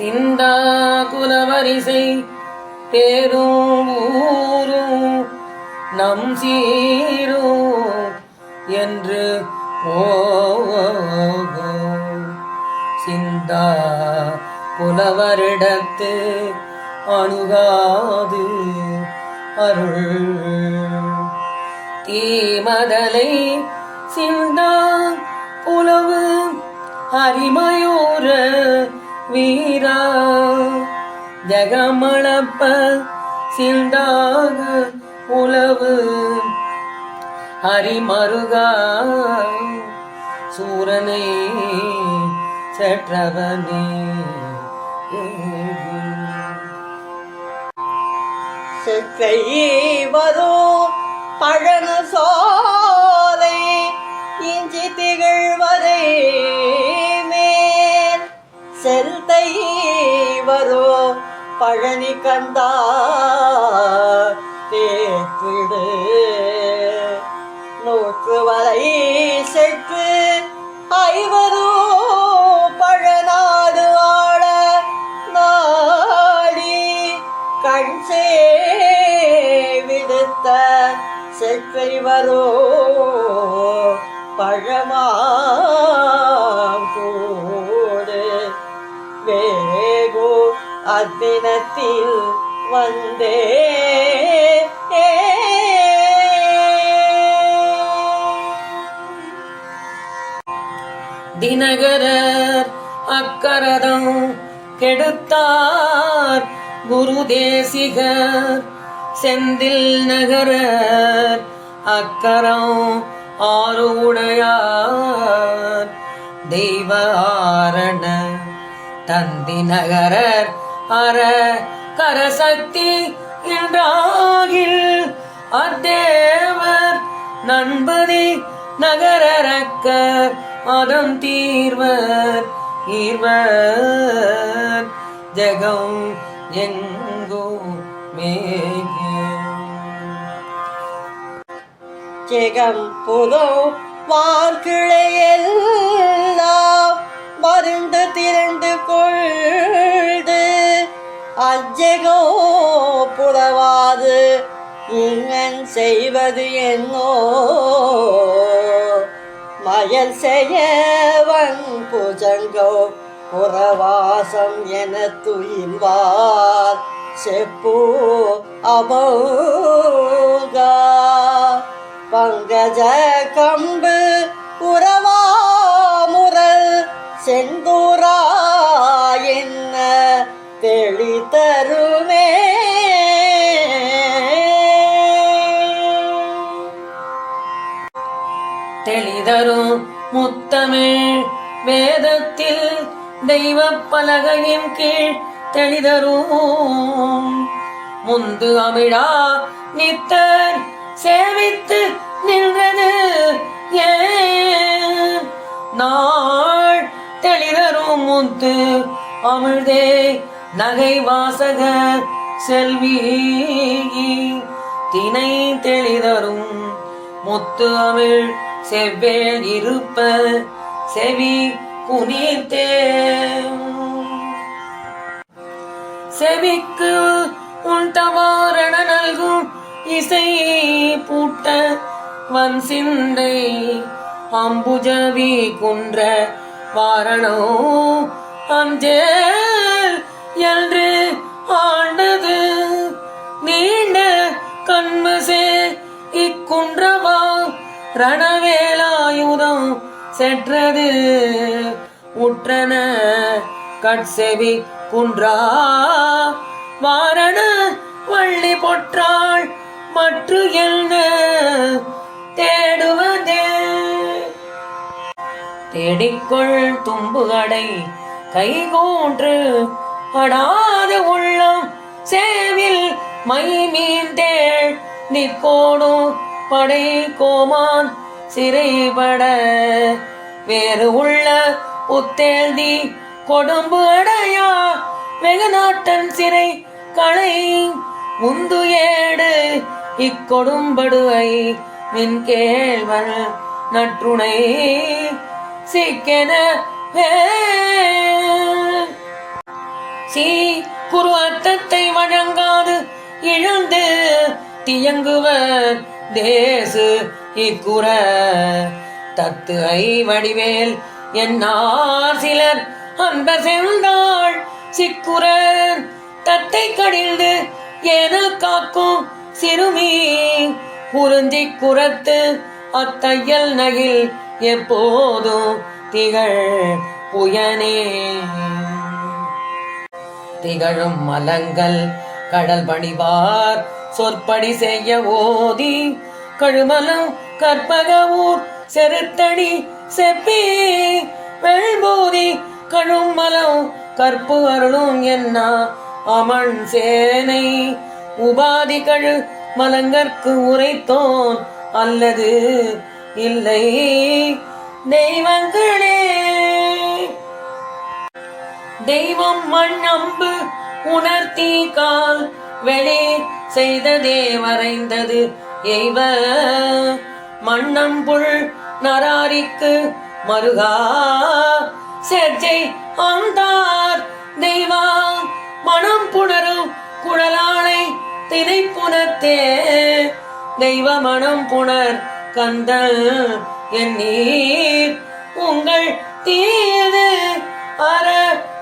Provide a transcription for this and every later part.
சிந்தா குலவரிசை பேரும் ஊரும் நம் சீரும் என்று ஓ சிந்தா புலவரிடத்து அணுகாது அருள். தீமதலை சிந்தா புலவு ஹரிமயூர வீரா. ஜெகமளப்ப சிந்தாக உளவு ஹரிமருகா. சூரனை செற்றவனே. செற்றை வரோ பழன சோ பழனி கந்தா தேற்றிடு நூற்று வரை செற்று ஐவரோ பழநாடு ஆட நாடி கண் விடுத்த செற்றை வரோ அத்தினத்தில் வந்தே. தினகரர் அக்கரதம் கெடுத்தார். குரு தேசிகர் செந்தில் நகரர் அக்கரம் ஆறு உடையார் தெய்வ ஆரண தந்தி நகரர் அற கரசக்தி என்றாகில் அத்தேவர் நண்பதி நகரக்க மதம் தீர்வர் ஈர்வர். ஜெகம் எங்கோ மேக. ஜெகம் புதோ வார்கிளையெல்லாம் அஜெகோ புலவாது. இங்கன் செய்வது என்னோ? மயல் செய்யவன் புஜங்கோ புறவாசம் என துயில்வார். செப்போ அபோகா. பங்கஜ கம்பு உறவா முரல். செந்தூரா தரும் முத்தமிழ் வேதத்தில் தெய்வ பலகையின் கீழ் தெளிதரும். முந்து அமிழா நித்தர் சேவித்து நின்றது ஏன்? நாள் தெளிதரும் முத்து அமிழ்தே நகை வாசக செல்வி தினை தெளிதரும் முத்து அமிழ் செவ்வேள் இருப்ப செவி குனித்தே செவிக்கு உன் தவாரண நல்கும் இசை பூட்ட வன் சிந்தை. அம்புஜவி குன்ற வாரணோ அஞ்சேல் என்று ஆண்டது. நீண்ட கண்மசே இக்குன்றவா ரணவேலாயுதம் செற்றது உற்றன கட்செவி குன்றா. வாரண வள்ளி பொற்றாள் மற்ற என்ன தேடுவதே. தேடிக்கொள் தும்புகடை கைகூன்று. அடாத உள்ளம் சேவில் மை மீன் தேள் நிற்கோடும் படை கோமான் சிறைபட. வேறு உள்ள உத்தேல்தி கொடும்பு அடையா. வெகுநாட்டன் சிறை களை முந்து ஏடு. இக்கொடும்படுவை மின் கேழ்வன் நற்றுணை சிக்கென சீ குரு அர்த்தத்தை வழங்காது இழந்து தியங்குவர் தேசு இக்குற தத்து ஐ வடிவேல் என்னார் சிலர். அன்ப செந்தாள் சிக்குற தத்தை கடிந்து என காக்கும் சிறுமி. குறிஞ்சி குரத்து அத்தையல் நகில் எப்போதும் திகழ் புயனே. திகழும் மலங்கள் கடல் பணிவார் சொற்படி செய்ய ஓதி கழுமலம் கற்பக ஊர் செருத்தடி செப்பி வெள்போதி கழுமலம் கற்பு அருளும் என்ன அமன் சேனை. உபாதி கழு மலங்கற்கு உரைத்தோன் அல்லது இல்லை தெய்வங்களே. தெய்வம் மண் அம்பு உணர்த்தி கால் வெளி செய்ததே வரைந்தது எய்வ மண்ணம்புள் நராரிக்கு மருகா. செர்ஜை ஆந்தார் தெய்வா. மனம் புணரும் குழலாளை திணைப்புணத்தே தெய்வ மனம் புணர் கந்த என் நீர் உங்கள் தீது அற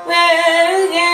வேகே